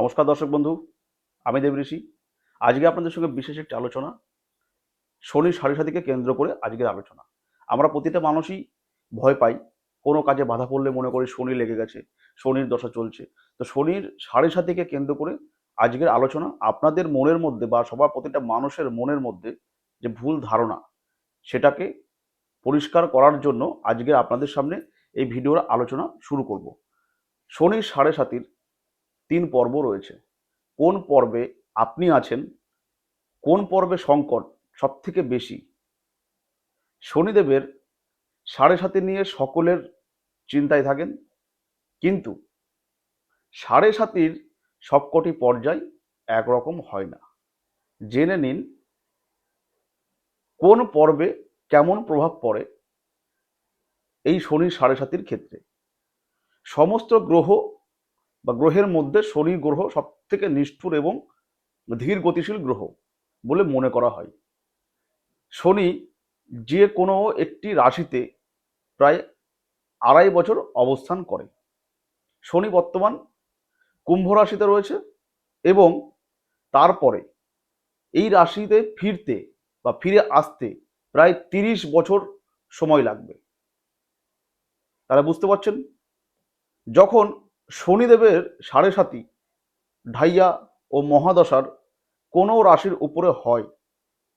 নমস্কার দর্শক বন্ধু, আমি দেব ঋষি। আজকে আপনাদের সঙ্গে বিশেষ একটি আলোচনা শনির সাড়ে সাথীকে কেন্দ্র করে আজকের আলোচনা। আমরা প্রতিটা মানুষই ভয় পাই, কোনো কাজে বাধা পড়লে মনে করি শনি লেগে গেছে, শনির দশা চলছে। তো শনির সাড়ে সাথীকে কেন্দ্র করে আজকের আলোচনা আপনাদের মনের মধ্যে বা সবার প্রতিটা মানুষের মনের মধ্যে যে ভুল ধারণা, সেটাকে পরিষ্কার করার জন্য আজকে আপনাদের সামনে এই ভিডিওর আলোচনা শুরু করব। শনির সাড়ে সাতির তিন পর্ব রয়েছে। কোন পর্বে আপনি আছেন? কোন পর্বে সংকট সব থেকে বেশি? শনিদেবের সাড়ে সাথে নিয়ে সকলের চিন্তায় থাকেন, কিন্তু সাড়ে সাতির সবকটি পর্যায় একরকম হয় না। জেনে নিন কোন পর্বে কেমন প্রভাব পড়ে এই শনির সাড়ে সাতির ক্ষেত্রে। সমস্ত গ্রহ বা গ্রহের মধ্যে শনি গ্রহ সব থেকে নিষ্ঠুর এবং ধীর গতিশীল গ্রহ বলে মনে করা হয়। শনি যে কোনো একটি রাশিতে প্রায় আড়াই বছর অবস্থান করে। শনি বর্তমান কুম্ভ রাশিতে রয়েছে এবং তারপরে এই রাশিতে ফিরতে বা ফিরে আসতে প্রায় তিরিশ বছর সময় লাগবে। তারা বুঝতে পারছেন? যখন শনিদেবের সাড়ে সাতি ঢাইয়া ও মহাদশার কোনো রাশির উপরে হয়,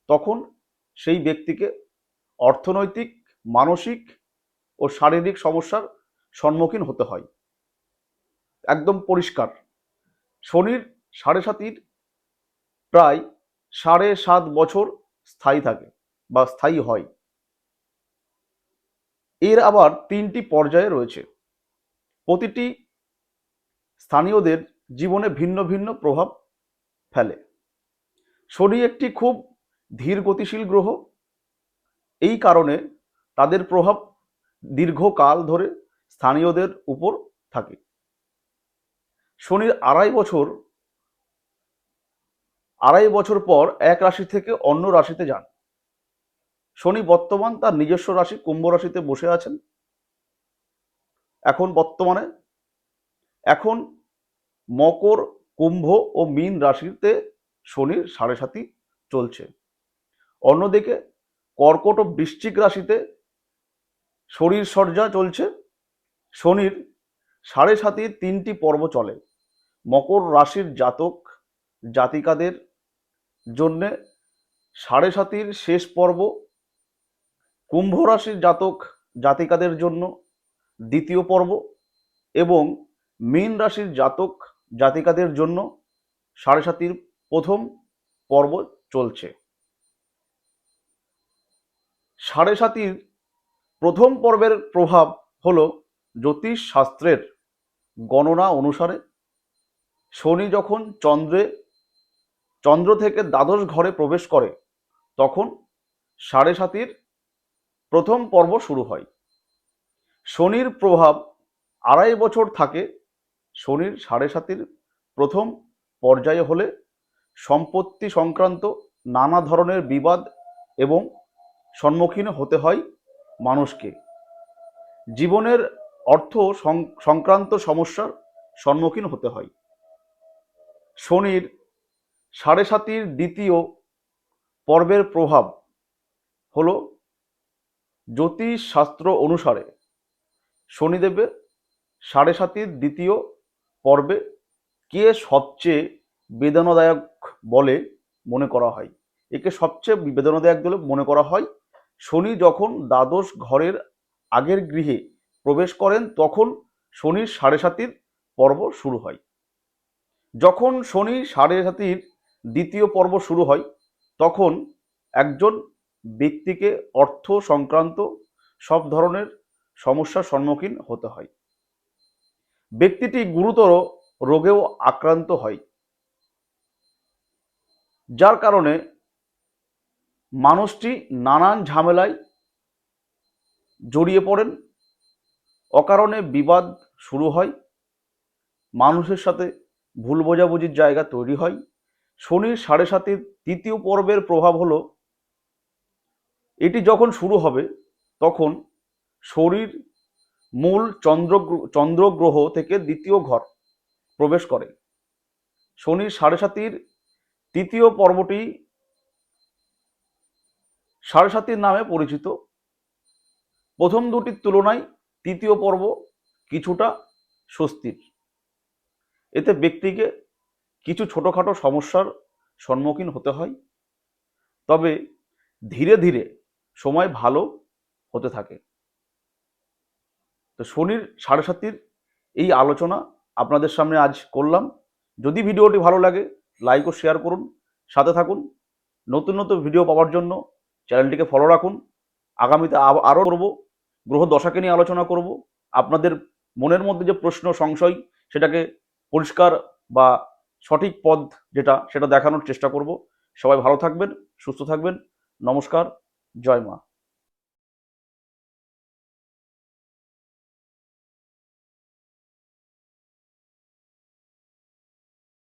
তখন সেই ব্যক্তিকে অর্থনৈতিক, মানসিক ও শারীরিক সমস্যার সম্মুখীন হতে হয়। একদম পরিষ্কার। শনির সাড়ে সাতির প্রায় সাড়ে সাত বছর স্থায়ী থাকে বা স্থায়ী হয়। এর আবার তিনটি পর্যায়ে রয়েছে। প্রতিটি স্থানীয়দের জীবনে ভিন্ন ভিন্ন প্রভাব ফেলে। শনি একটি খুব ধীর গতিশীল গ্রহ। এই কারণে তাদের প্রভাব দীর্ঘকাল ধরে স্থানীয়দের উপর থাকে। শনির আড়াই বছর আড়াই বছর পর এক রাশি থেকে অন্য রাশিতে যান। শনি বর্তমান তার নিজস্ব রাশি, কুম্ভ রাশিতে বসে আছেন। এখন বর্তমানে এখন মকর, কুম্ভ ও মীন রাশিতে শনির সাড়ে সাতি চলছে। অন্যদিকে কর্কট ও বৃশ্চিক রাশিতে শরীর সজ্জা চলছে। শনির সাড়ে সাতির তিনটি পর্ব চলে। মকর রাশির জাতক জাতিকাদের জন্যে সাড়ে সাতির শেষ পর্ব। কুম্ভ রাশির জাতক জাতিকাদের জন্য দ্বিতীয় পর্ব এবং মীন রাশির জাতক জাতিকাদের জন্য সাড়ে সাতির প্রথম পর্ব চলছে। সাড়ে সাতির প্রথম পর্বের প্রভাব হল জ্যোতিষ শাস্ত্রের গণনা অনুসারে শনি যখন চন্দ্রে, চন্দ্র থেকে দ্বাদশ ঘরে প্রবেশ করে, তখন সাড়ে সাতির প্রথম পর্ব শুরু হয়। শনির প্রভাব আড়াই বছর থাকে শনির সাড়ে সাতির প্রথম পর্যায়ে হলে সম্পত্তি সংক্রান্ত নানা ধরনের বিবাদ এবং সম্মুখীন হতে হয় মানুষকে। জীবনের অর্থ সংক্রান্ত সমস্যার সম্মুখীন হতে হয়। শনির সাড়ে সাতির দ্বিতীয় পর্বের প্রভাব হল জ্যোতিষ শাস্ত্র অনুসারে শনিদেবের সাড়ে সাতির দ্বিতীয় পর্বে কে সবচেয়ে বেদনাদায়ক বলে মনে করা হয়? একে সবচেয়ে বেদনাদায়ক বলে মনে করা হয়। শনি যখন দ্বাদশ ঘরের আগের গৃহে প্রবেশ করেন, তখন শনির সাড়ে সাতির পর্ব শুরু হয়। যখন শনি সাড়ে সাতির দ্বিতীয় পর্ব শুরু হয়, তখন একজন ব্যক্তিকে অর্থ সংক্রান্ত সব ধরনের সমস্যার সম্মুখীন হতে হয়। ব্যক্তিটি গুরুতর রোগেও আক্রান্ত হয়। যার কারণে মানুষটি নানান ঝামেলায় জড়িয়ে পড়েন, অকারণে বিবাদ শুরু হয়, মানুষের সাথে ভুল বোঝাবুঝির জায়গা তৈরি হয়। শনির সাড়ে সাতের তৃতীয় পর্বের প্রভাব হলো, এটি যখন শুরু হবে, তখন শরীর মূল চন্দ্র চন্দ্রগ্রহ থেকে দ্বিতীয় ঘর প্রবেশ করে। শনির সাড়ে সাতির তৃতীয় পর্বটি সাড়ে সাতির নামে পরিচিত। প্রথম দুটির তুলনায় তৃতীয় পর্ব কিছুটা স্বস্তির। এতে ব্যক্তিকে কিছু ছোটোখাটো সমস্যার সম্মুখীন হতে হয়, তবে ধীরে ধীরে সময় ভালো হতে থাকে। তো শনির সাড়ে সাতির এই আলোচনা আপনাদের সামনে আজ করলাম। যদি ভিডিওটি ভালো লাগে লাইক ও শেয়ার করুন। সাথে থাকুন। নতুন নতুন ভিডিও পাওয়ার জন্য চ্যানেলটিকে ফলো রাখুন। আগামীতে আরও করব। গ্রহ দশাকে নিয়ে আলোচনা করব। আপনাদের মনের মধ্যে যে প্রশ্ন, সংশয়, সেটাকে পরিষ্কার বা সঠিক পথ যেটা, সেটা দেখানোর চেষ্টা করব। সবাই ভালো থাকবেন, সুস্থ থাকবেন। নমস্কার, জয় মা।